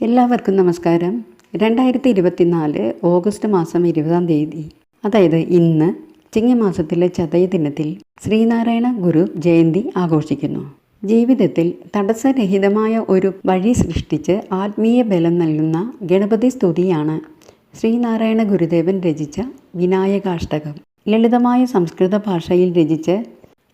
എല്ലാവർക്കും നമസ്കാരം. രണ്ടായിരത്തി ഇരുപത്തിനാല് ഓഗസ്റ്റ് മാസം ഇരുപതാം തീയതി. അതായത് ഇന്ന് ചിങ്ങമാസത്തിലെ ചതയ ദിനത്തിൽ ശ്രീനാരായണ ഗുരു ജയന്തി ആഘോഷിക്കുന്നു. ജീവിതത്തിൽ തടസ്സരഹിതമായ ഒരു വഴി സൃഷ്ടിച്ച് ആത്മീയ ബലം നൽകുന്ന ഗണപതി സ്തുതിയാണ് ശ്രീനാരായണ ഗുരുദേവൻ രചിച്ച വിനായകാഷ്ടകം. ലളിതമായ സംസ്കൃത ഭാഷയിൽ രചിച്ച്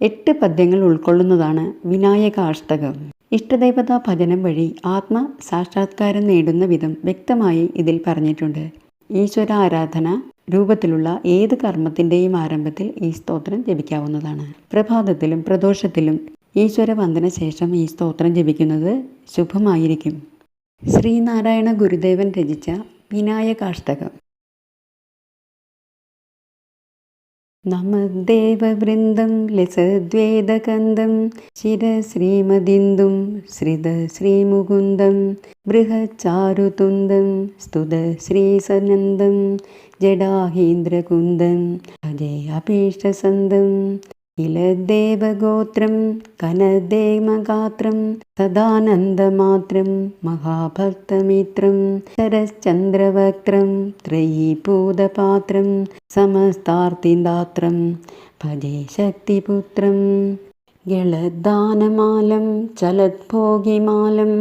എട്ട് പദ്യങ്ങൾ ഉൾക്കൊള്ളുന്നതാണ് വിനായകാഷ്ടകം ഇഷ്ടദൈവതാ ഭജനം വഴി ആത്മ സാക്ഷാത്കാരം നേടുന്ന വിധം വ്യക്തമായി ഇതിൽ പറഞ്ഞിട്ടുണ്ട്. ഈശ്വര ആരാധന രൂപത്തിലുള്ള ഏത് കർമ്മത്തിന്റെയും ആരംഭത്തിൽ ഈ സ്തോത്രം ജപിക്കാവുന്നതാണ്. പ്രഭാതത്തിലും പ്രദോഷത്തിലും ഈശ്വര വന്ദന ശേഷം ഈ സ്തോത്രം ജപിക്കുന്നത് ശുഭമായിരിക്കും. ശ്രീനാരായണ ഗുരുദേവൻ രചിച്ച വിനായകാഷ്ടകം नमद्देववृन्दं लिसद्वेदकन्दं लसद्वेदकन्दं चिरश्रीमदिन्दुं श्रीद श्रीमुकुन्दं बृहच्चारुतुन्दं स्तुद श्रीसनन्दं जडाहीन्द्रकुन्दं भजे अपिष्टसन्दम् किल देवगोत्रं कनदेवमगात्रं सदानन्दमात्रं महाभक्तमित्रं शरश्चन्द्रवक्त्रं त्रयीपूतपात्रं समस्तार्तिदात्रं भजे शक्तिपुत्रं गिळद्दानमालं चलद्भोगिमालं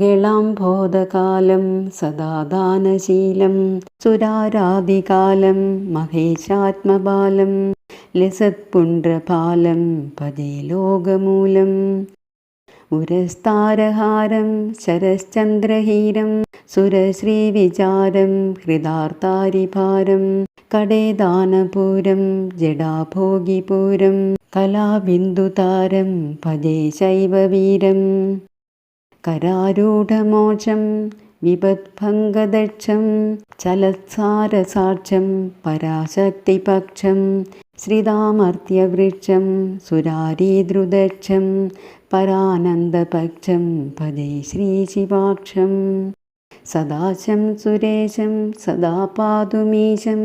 गिळाम्भोधकालं सदा दानशीलं सुराराधिकालं महेशात्मबालम् ലസത്പുണ്ഡ്രപാലം പതേ ലോകമൂലം. ഉരസ്താരഹാരം ശരശ്ചന്ദ്രഹീരം സുരശ്രീവിചാരം ഹൃദാർത്താരിഭാരം കടേദാനപൂരം ജഡാഭോഗിപൂരം കലാബിന്ദുതാരം പതേ ശൈവവീരം. കരാരൂഢമോക്ഷം विपद्भङ्गदक्षं चलत्सारसार्चं पराशक्तिपक्षं श्रीदामर्त्यवृक्षं सुरारीधृदक्षं परानन्दपक्षं परे श्रीशिवाक्षं सदाशं सुरेशं सदा पादुमीशं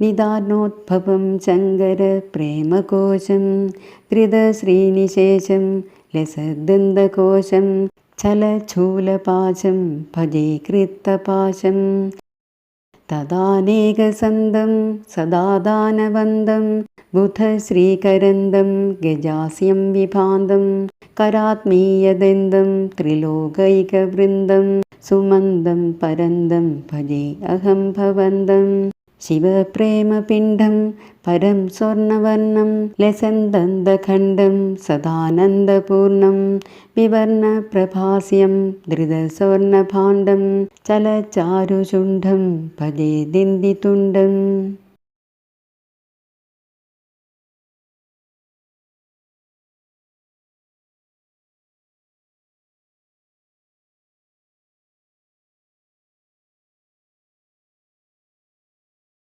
निदानोद्भवं चन्दरप्रेमकोशं कृतश्रीनिशेषं लसदन्दकोशम् चलचूलपाशं भजे कृतपाशम् तदानेकसन्दं सदा दानवन्दं बुधश्रीकरन्दं गजास्यं विभान्दं करात्मीयदन्दं त्रिलोकैकवृन्दं सुमन्दं परन्दं भजे अहं भवन्दम्। ശിവപ്രേമപിണ്ഡം പരം സ്വർണവർണം ലസന്തന്തഖണ്ഡം സദാനന്ദപൂർണം വിവർണപ്രഭാസ്യം ധൃതസ്വർണഭാണ്ഡം ചലചാരുചുണ്ഡം ഭജേ ദിന്ദിതുണ്ടം